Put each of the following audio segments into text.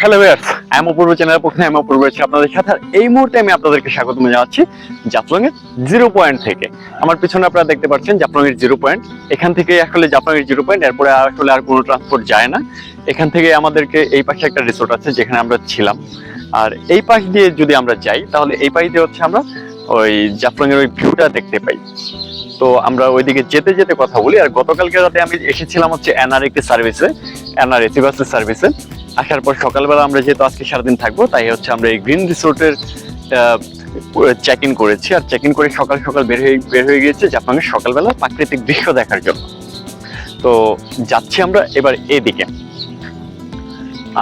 Hello M অপূর্ব চ্যানেলের পক্ষে আমি অপূর্ব আপনাদের সাথে এই মুহূর্তে আমি আপনাদেরকে স্বাগত জানাচ্ছি জাফলং এর জিরো পয়েন্ট থেকে। আমার পিছনে আপনারা দেখতে পাচ্ছেন জাফলং এর জিরো পয়েন্ট এখান থেকে আসলে জাফলং এর জিরো পয়েন্ট এরপরে আসলে আর কোনো ট্রান্সপোর্ট যায় না। এখান থেকে আমাদেরকে এই পাশে একটা রিসোর্ট আছে যেখানে আমরা ছিলাম। আর এই পাশ দিয়ে যদি আমরা যাই, তাহলে এই পাশ দিয়ে হচ্ছে আমরা ওই জাফলং এর ওই ভিউটা দেখতে পাই। তো আমরা ওইদিকে যেতে যেতে কথা বলি, আর গতকালকে রাতে আমি এসেছিলাম হচ্ছে এনআর একটি সার্ভিসে এনআর এসি বাসের সার্ভিসে আসার পর সকালবেলা আমরা যেহেতু আজকে সারাদিন থাকব, তাই হচ্ছে আমরা এই গ্রিন রিসোর্টের চেক ইন করেছি। আর চেক ইন করে সকাল সকাল বের হয়ে বের হয়ে গিয়েছে জাপানের সকালবেলা প্রাকৃতিক দৃশ্য দেখার জন্য। তো যাচ্ছি আমরা এবার এদিকে।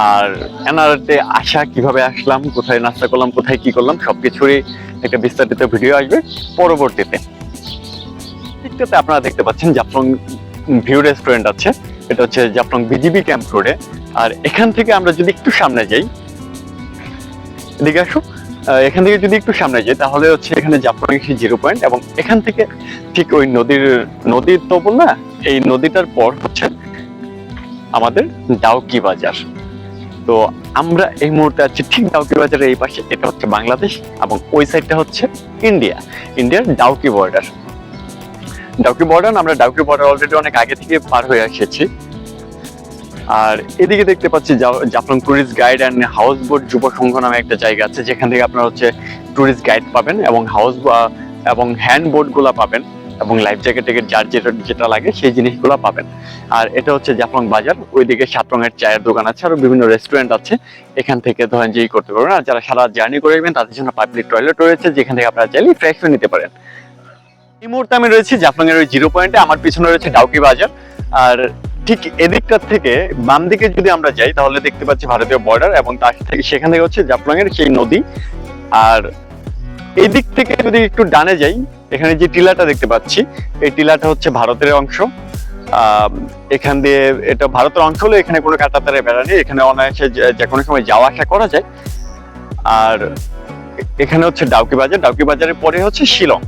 আর এনআরতে আসা, কীভাবে আসলাম, কোথায় নাস্তা করলাম, কোথায় কি করলাম, সবকিছুরই একটা বিস্তারিত ভিডিও আসবে পরবর্তীতে। দিকটাতে আপনারা দেখতে পাচ্ছেন জাফলং ভিউ রেস্টুরেন্ট আছে। এটা হচ্ছে জাফলং বিজিবি ক্যাম্প রোডে। আর এখান থেকে আমরা যদি একটু সামনে যাই, এদিকে আসো। এখান থেকে যদি একটু সামনে যাই, তাহলে হচ্ছে এখানে জাফলং জিরো পয়েন্ট এবং এখান থেকে ঠিক ওই নদীর নদীর তো বল না, এই নদীটার পর হচ্ছে আমাদের ডাউকি বাজার। তো আমরা এই মুহূর্তে আছি ঠিক ডাউকি বাজারের এই পাশে, এটা হচ্ছে বাংলাদেশ এবং ওই সাইডটা হচ্ছে ইন্ডিয়া, ইন্ডিয়ার ডাউকি বর্ডার। ডাউকি বর্ডার আমরা ডাউকি বর্ডার অলরেডি অনেক আগে থেকে পার হয়ে এসেছি। আর এদিকে দেখতে পাচ্ছি Jaflong tourist guide and house boat যুব সংঘ নামে একটা জায়গা আছে, যেখান থেকে আপনারা হচ্ছে টুরিস্ট গাইড পাবেন এবং হাউস এবং হ্যান্ড বোটগুলা পাবেন এবং লাইফ জ্যাকেট টেকেট যার যেটা যেটা লাগে সেই জিনিসগুলো পাবেন। আর এটা হচ্ছে জাফলং বাজার, ওইদিকে সাত রঙের চায়ের দোকান আছে আর বিভিন্ন রেস্টুরেন্ট আছে, এখান থেকে ধরেন যেই করতে পারবেন। আর যারা সারা জার্নি করে করবেন তাদের জন্য পাবলিক টয়লেট রয়েছে, যেখান থেকে আপনারা চাইলে ফ্রেশ হয়ে নিতে পারেন। এই মুহূর্তে আমি রয়েছি জাফলং এর ওই জিরো পয়েন্টে আমার পিছনে রয়েছে ডাউকি বাজার। আর ঠিক এদিকটার থেকে বাম দিকে যদি আমরা যাই, তাহলে দেখতে পাচ্ছি ভারতীয় বর্ডার এবং তার থেকে সেখান থেকে হচ্ছে জাফলং এর সেই নদী। আর এই দিক থেকে যদি একটু ডানে যাই, এখানে যে টিলাটা দেখতে পাচ্ছি, এই টিলাটা হচ্ছে ভারতের অংশ। এখান দিয়ে এটা ভারতের অংশ হলে এখানে কোনো কাটাতারে বেড়া নেই, এখানে অনায়াসে যে কোনো সময় যাওয়া আসা করা যায়। আর এখানে হচ্ছে ডাউকি বাজার, ডাউকি বাজারের পরে হচ্ছে শিলং।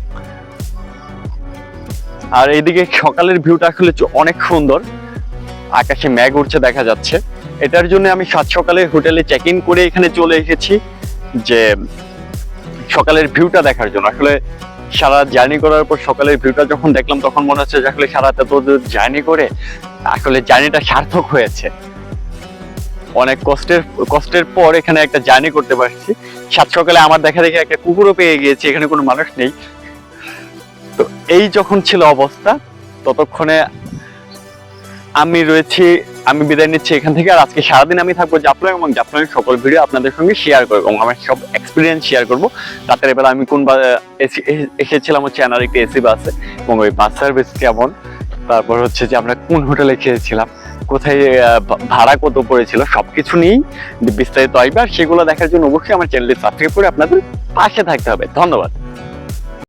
আর এইদিকে সকালের ভিউটা আসলে অনেক সুন্দর। আকাশে মেঘ উঠছে দেখা যাচ্ছে। এটার জন্য আমি সাত সকালে হোটেলে চেক ইন করে এখানে চলে এসেছি যে সকালের ভিউটা দেখার জন্য। আসলে সারা জার্নি করার পর সকালের ভিউটা যখন দেখলাম, তখন মনে হচ্ছে যে আসলে সারা এত জার্নি করে আসলে জার্নিটা সার্থক হয়েছে। অনেক কষ্টের কষ্টের পর এখানে একটা জার্নি করতে পারছি। সাত সকালে আমার দেখা দেখে একটা কুকুরও পেয়ে গিয়েছি, এখানে কোনো মানুষ নেই। তো এই যখন ছিল অবস্থা, ততক্ষণে আমি রয়েছি, আমি বিদায় নিচ্ছি এখান থেকে আর আজকে সারাদিন আমি থাকব জাফলং এবং জাফলংয়ের সকল ভিডিও আপনাদের সঙ্গে শেয়ার করব এবং আমার সব এক্সপিরিয়েন্স শেয়ার করব। রাতের বেলা আমি কোন বা- এসি- এসেছিলাম হচ্ছে এনার একটি এসি বাসে এবং ওই বাস সার্ভিস কেমন তারপর হচ্ছে যে আমরা কোন হোটেলে খেয়েছিলাম, কোথায় ভাড়া কত পড়েছিল, সবকিছু নিয়েই বিস্তারিত আসবে। আর সেগুলো দেখার জন্য অবশ্যই আমার চ্যানেলটি সাবস্ক্রাইব করে আপনাদের পাশে থাকতে হবে। ধন্যবাদ।